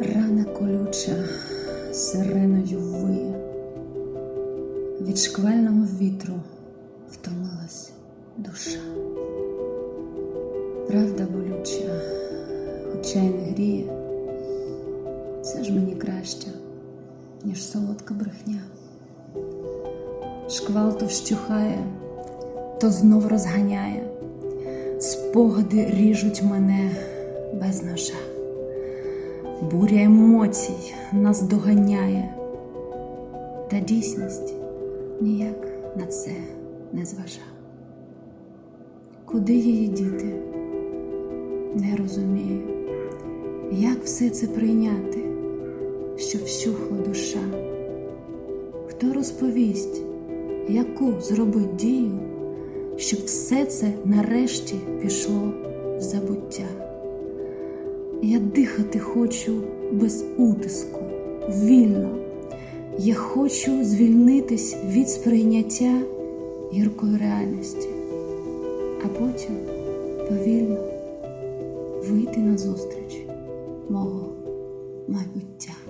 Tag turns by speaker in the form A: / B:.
A: Рана колюча сиреною виє, від шквального вітру втомилась душа. Правда болюча, хоча й не гріє, все ж мені краще, ніж солодка брехня. Шквал то вщухає, то знов розганяє, спогади ріжуть мене без ножа. Буря емоцій нас доганяє, та дійсність ніяк на це не зважа. Куди її діти? Не розумію, як все це прийняти, що вщухла душа. Хто розповість, яку зробить дію, щоб все це нарешті пішло в забуття? Я дихати хочу без утиску, вільно. Я хочу звільнитись від сприйняття гіркої реальності, а потім повільно вийти назустріч мого майбуття.